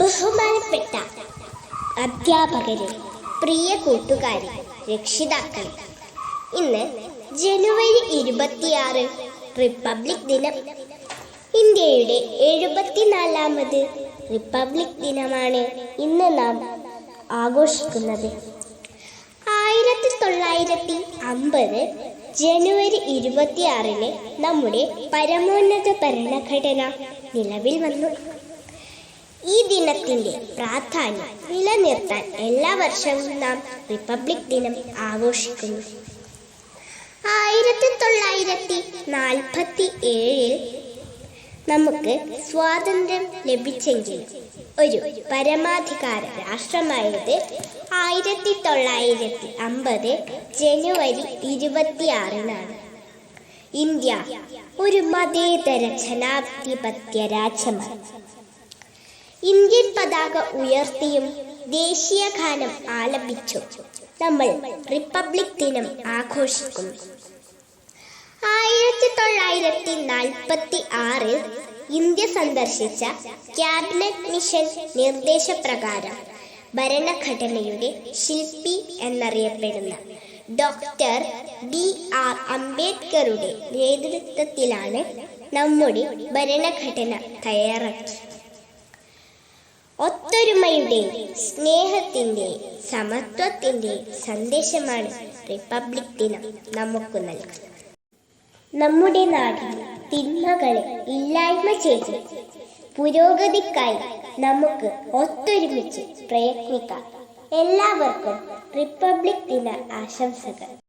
ബഹുമാനപ്പെട്ട അധ്യാപകരെ പ്രിയ കൂട്ടുകാരെ രക്ഷിതാക്കൾ ഇന്ന് ജനുവരി ഇരുപത്തിയാറ് റിപ്പബ്ലിക് ദിനം. ഇന്ത്യയുടെ എഴുപത്തിനാലാമത് റിപ്പബ്ലിക് ദിനമാണ് ഇന്ന് നാം ആഘോഷിക്കുന്നത്. ആയിരത്തി തൊള്ളായിരത്തി അമ്പത് ജനുവരി ഇരുപത്തിയാറിന് നമ്മുടെ പരമോന്നത ഭരണഘടന നിലവിൽ വന്നു. ഈ ദിനത്തിന്റെ പ്രാധാന്യം നിലനിർത്താൻ എല്ലാ വർഷവും നാം റിപ്പബ്ലിക് ദിനം ആഘോഷിക്കുന്നു. ആയിരത്തി തൊള്ളായിരത്തി നാൽപ്പത്തി ഏഴിൽ നമുക്ക് സ്വാതന്ത്ര്യം ലഭിച്ചെങ്കിൽ ഒരു പരമാധികാര രാഷ്ട്രമായത് ആയിരത്തി തൊള്ളായിരത്തി അമ്പത് ജനുവരി ഇരുപത്തിയാറിനാണ്. ഇന്ത്യ ഒരു മതേതര ജനാധിപത്യ രാജ്യമാണ് ഇന്ത്യൻ പതാക ഉയർത്തിയും ദേശീയ ഗാനം ആലപിച്ചു. നമ്മൾ റിപ്പബ്ലിക് ദിനം ആഘോഷിക്കുന്നു ആയിരത്തി തൊള്ളായിരത്തി നാൽപ്പത്തി ആറിൽ ഇന്ത്യ സന്ദർശിച്ച ക്യാബിനറ്റ് മിഷൻ നിർദ്ദേശപ്രകാരം ഭരണഘടനയുടെ ശില്പി എന്നറിയപ്പെടുന്ന ഡോക്ടർ ബി ആർ അംബേദ്കറുടെ നേതൃത്വത്തിലാണ് നമ്മുടെ ഭരണഘടന തയ്യാറാക്കി ഒത്തൊരുമയുടെയും സ്നേഹത്തിന്റെ സമത്വത്തിന്റെ സന്ദേശമാണ് റിപ്പബ്ലിക് ദിനം നമുക്ക് നൽകുന്നത്. നമ്മുടെ നാടിൽ തിന്മകളെ ഇല്ലായ്മ ചെയ്ത്. പുരോഗതിക്കായി നമുക്ക് ഒത്തൊരുമിച്ച് പ്രയത്നിക്കാം. എല്ലാവർക്കും റിപ്പബ്ലിക് ദിന ആശംസകൾ.